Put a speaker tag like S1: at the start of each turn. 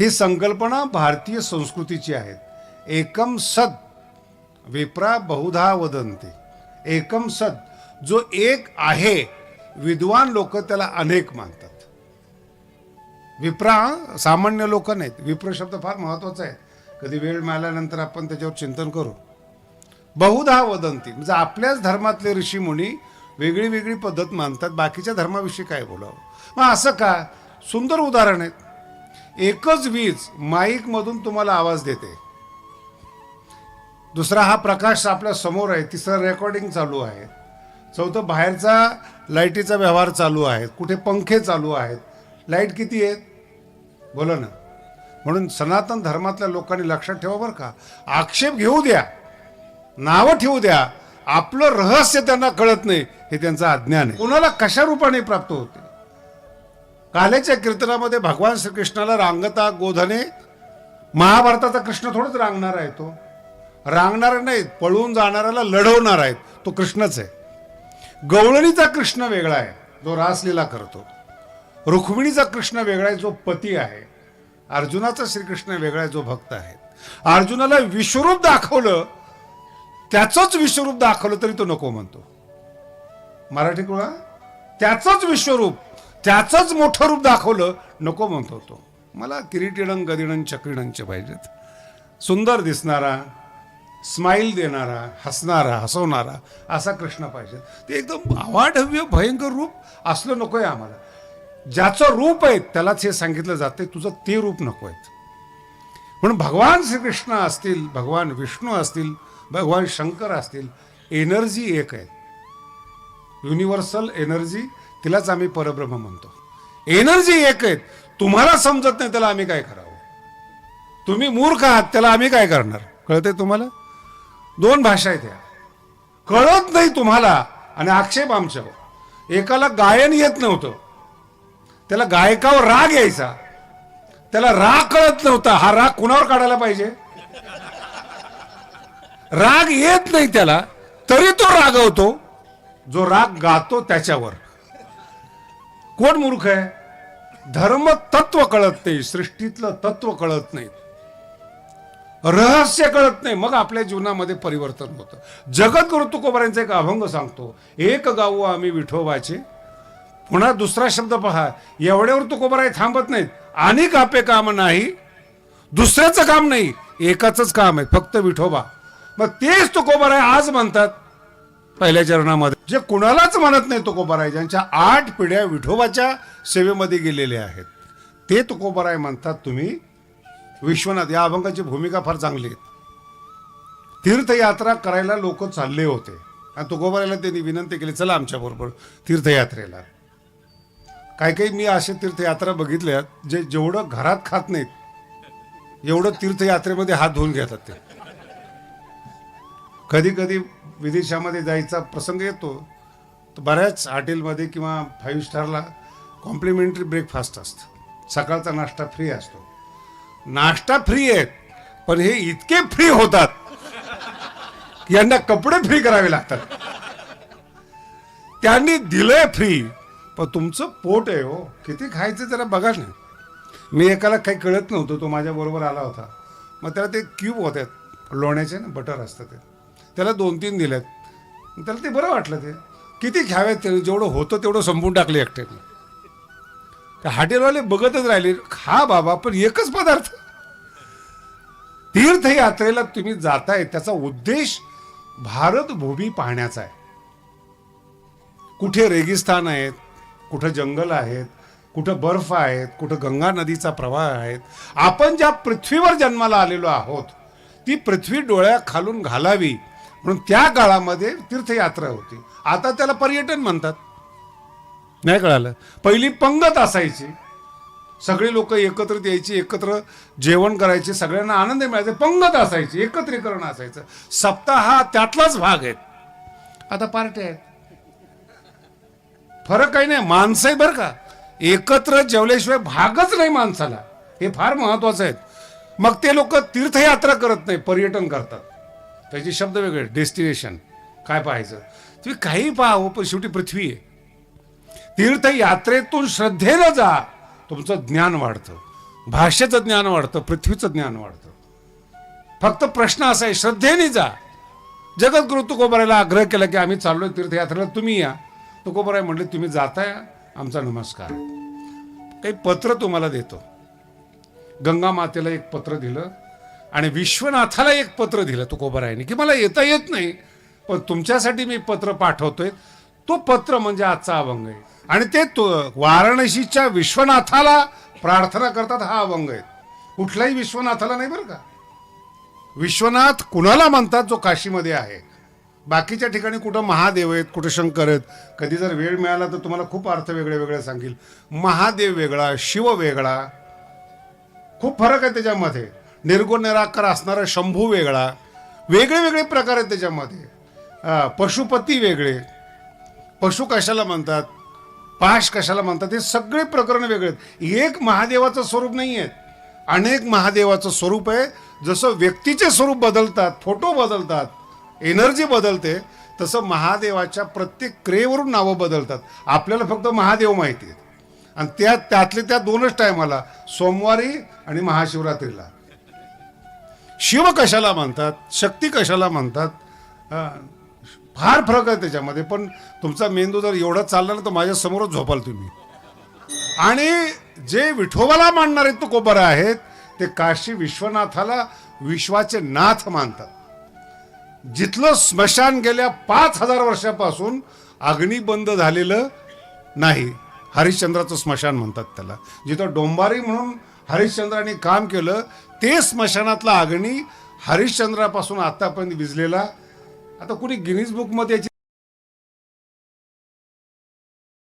S1: ही संकल्पना भारतीय संस्कृतीची आहेत एकम सद विप्रा बहुधा वदंते. एकम सद जो एक आहे विद्वान लोक त्याला अनेक मानतात. विप्रा सामान्य लोक नाहीत. विप्र शब्द फार महत्त्वाचा आहे. कधी वेळ मिळाल्यानंतर आपण त्याच्यावर चिंतन करू. बहुधा वदंती म्हणजे आपल्याच धर्मातले ऋषी मुनी वेगळी वेगळी पद्धत मानतात. बाकीच्या धर्माविषयी काय बोलावं? मग असं का? सुंदर उदाहरण आहेत. एकच वीज माईकमधून तुम्हाला आवाज देते. दुसरा हा प्रकाश आपल्यासमोर आहे तिसरं रेकॉर्डिंग चालू आहे. चौथं बाहेरचा लाईटीचा व्यवहार चालू आहे कुठे पंखे चालू आहेत लाइट किती आहेत? बोला ना. म्हणून सनातन धर्मातल्या लोकांनी लक्षात ठेवा बरं का. आक्षेप घेऊ द्या. नावं ठेवू द्या. आपलं रहस्य त्यांना कळत नाही हे त्यांचं अज्ञान आहे. कोणाला कशा रूपाने प्राप्त होते? कालेच्या कीर्तनामध्ये भगवान श्रीकृष्णाला रांगता गोधने महाभारताचा कृष्ण थोडंच रांगणार आहे तो. रांगणार नाही पळून जाणाऱ्याला लढवणार आहेत. तो कृष्णच आहे. गवळणीचा कृष्ण वेगळा आहे जो रासलीला करतो. रुक्मिणीचा कृष्ण वेगळा आहे जो पती आहे. अर्जुनाचा श्रीकृष्ण वेगळा आहे जो भक्त आहे. अर्जुनाला विश्वरूप दाखवलं त्याचंच विश्वरूप दाखवलं तरी तो नको म्हणतो. मराठी कुळा? त्याचंच विश्वरूप. त्याचंच मोठं रूप दाखवलं नको म्हणतो तो. मला किरीटिणं गदिणं चक्रिणंच पाहिजेत. सुंदर दिसणारा स्माईल देणारा हसणारा हसवणारा असा कृष्ण पाहिजे. ते एकदम अवाढव्य भयंकर रूप असलं नको आहे आम्हाला. ज्याचं रूप आहे त्यालाच हे सांगितलं जाते तुझं ते रूप नको आहेत. म्हणून भगवान श्रीकृष्ण असतील भगवान विष्णू असतील भगवान शंकर असतील एनर्जी एक आहे. युनिव्हर्सल एनर्जी तिलाच आम्ही परब्रह्म म्हणतो. एनर्जी एक आहेत तुम्हाला समजत नाही त्याला आम्ही काय करावं? तुम्ही मूर्ख आहात त्याला आम्ही काय करणार? कळतंय तुम्हाला? दोन भाषा आहेत ह्या कळत नाही तुम्हाला आणि आक्षेप आमच्यावर. एकाला गायन येत नव्हतं. त्याला गायकावर राग यायचा. त्याला राग कळत नव्हता. हा राग कुणावर काढायला पाहिजे? राग येत नाही त्याला. तरी तो रागवतो. जो राग गातो त्याच्यावर. कोण मूर्ख आहे? धर्म तत्व कळत नाही सृष्टीतलं तत्व कळत नाही. रहस्य कळत नाही. मग आपल्या जीवनामध्ये परिवर्तन होतं. जगद्गुरु तुकोबऱ्यांचा एक अभंग सांगतो एक गाऊ आम्ही विठोबाचे. पुन्हा दुसरा शब्द पहा एवढ्यावर तुकोबराय थांबत नाहीत. आणि कापे काम नाही. दुसऱ्याचं काम नाही. एकाच काम आहे फक्त विठोबा. मग तेच तुकोबराय आज म्हणतात पहिल्या चरणामध्ये. जे कुणालाच म्हणत नाही तुकोबाराय ज्यांच्या आठ पिढ्या विठोबाच्या सेवेमध्ये गेलेल्या आहेत ते तुकोबाराय म्हणतात तुम्ही विश्वनाथ या अभंगाची भूमिका फार चांगली आहे. तीर्थयात्रा करायला लोक चालले होते. आणि तुकोबारायला त्यांनी विनंती केली चला आमच्याबरोबर तीर्थयात्रेला. काही काही मी असे तीर्थयात्रा बघितल्या जे जेवढं घरात खात नाहीत एवढं तीर्थयात्रेमध्ये हात धुवून घेतात ते. कधी कधी विदेशामध्ये जायचा प्रसंग येतो तर बऱ्याच हॉटेलमध्ये किंवा फाईव्ह स्टारला कॉम्प्लिमेंटरी ब्रेकफास्ट असतं. सकाळचा नाश्ता फ्री असतो. नाश्ता फ्री आहेत पण हे इतके फ्री होतात की यांना कपडे फ्री करावे लागतात. त्यांनी दिलंय फ्री पण तुमचं पोट आहे हो. किती खायचं जरा बघा ना. मी एकाला काही कळत नव्हतं तो माझ्या बरोबर आला होता. मग त्याला ते क्यूब होत्यात लोण्याचे ना बटर असतं ते. त्याला दोन तीन दिल्यात त्याला ते बरं वाटलं ते. किती घ्यावेत ते? जेवढं होतं तेवढं संपून टाकले एकट्याने. त्या हॉटेलवाले बघतच राहिले खा बाबा पण एकच पदार्थ. तीर्थयात्रेला तुम्ही जाताय त्याचा उद्देश भारत भूमी पाहण्याचा आहे. कुठे रेगिस्तान आहेत कुठं जंगल आहेत कुठं बर्फ आहेत कुठं गंगा नदीचा प्रवाह आहेत आपण ज्या पृथ्वीवर जन्माला आलेलो आहोत ती पृथ्वी डोळ्या खालून घालावी. म्हणून त्या काळामध्ये तीर्थयात्रा होती. आता त्याला पर्यटन म्हणतात. नाही कळालं. पहिली पंगत असायची. सगळी लोक एकत्रित यायची एकत्र जेवण करायचे सगळ्यांना आनंद मिळायचा. पंगत असायची एकत्रीकरण असायचं. सप्ताह हा त्यातलाच भाग आहे. आता पार्ट्या आहेत. फरक काही नाही. माणसं आहे बरं का. एकत्र जेवल्याशिवाय भागच नाही माणसाला. हे फार महत्वाचं आहे. मग ते लोक तीर्थयात्रा करत नाही पर्यटन करतात. त्याचे शब्द वेगळे डेस्टिनेशन काय पाहायचं? तुम्ही काही पाहावं हो, पण शेवटी पृथ्वी आहे. तीर्थयात्रेतून श्रद्धेनं जा तुमचं ज्ञान वाढतं. भाषेचं ज्ञान वाढतं पृथ्वीचं ज्ञान वाढतं. फक्त प्रश्न असा आहे श्रद्धेने जा. जगद्गुरु तुकोबरायला आग्रह केला की आम्ही चाललोय तीर्थयात्रेला तुम्ही या. तुकोबराय म्हणले तुम्ही जाताय आमचा नमस्कार. काही पत्र तुम्हाला देतो. गंगा मातेला एक पत्र दिलं. आणि विश्वनाथाला एक पत्र दिलं तुकोबरायने की मला येता येत नाही पण तुमच्यासाठी मी पत्र पाठवतोय. तो पत्र म्हणजे आजचा अभंग आहे. आणि ते तो वाराणसीच्या विश्वनाथाला प्रार्थना करतात हा अभंग आहे. कुठलाही विश्वनाथाला नाही बरं का? विश्वनाथ कुणाला म्हणतात जो काशीमध्ये आहे? बाकीच्या ठिकाणी कुठं महादेव आहेत कुठं शंकर आहेत? कधी जर वेळ मिळाला तर तुम्हाला खूप अर्थ वेगळे वेगळे सांगेल. महादेव वेगळा शिव वेगळा. खूप फरक आहे त्याच्यामध्ये. निर्गुण निराकार असणारा शंभू वेगळा वेगळे वेगळे प्रकार आहेत त्याच्यामध्ये. पशुपती वेगळे पशु कशाला म्हणतात पाश कशाला म्हणतात हे सगळे प्रकरण वेगळे आहेत. एक महादेवाचं स्वरूप नाही आहेत अनेक महादेवाचं स्वरूप आहे. जसं व्यक्तीचे स्वरूप बदलतात फोटो बदलतात एनर्जी बदलते तसं महादेवाच्या प्रत्येक क्रियेवरून नावं बदलतात. आपल्याला फक्त महादेव माहिती आहेत. आणि त्या त्यातले त्या दोनच टायमाला सोमवारी आणि महाशिवरात्रीला. शिव कशाला म्हणतात शक्ती कशाला म्हणतात फार फरक आहे त्याच्यामध्ये. पण तुमचा मेंदू जर एवढा चालला ना तर माझ्यासमोरच झोपाल तुम्ही. आणि जे विठोबाला मानणारे तुकोबरा आहेत ते काशी विश्वनाथाला विश्वाचे नाथ मानतात. जिथलं स्मशान गेल्या पाच हजार वर्षापासून अग्निबंद झालेलं नाही हरिश्चंद्राचं स्मशान म्हणतात त्याला. जिथं डोंबारी म्हणून हरिश्चंद्राने काम केलं ते स्मशानातला अग्नी हरिश्चंद्रापासून आतापर्यंत विजलेला. आता कुणी गिनीज बुकमध्ये याची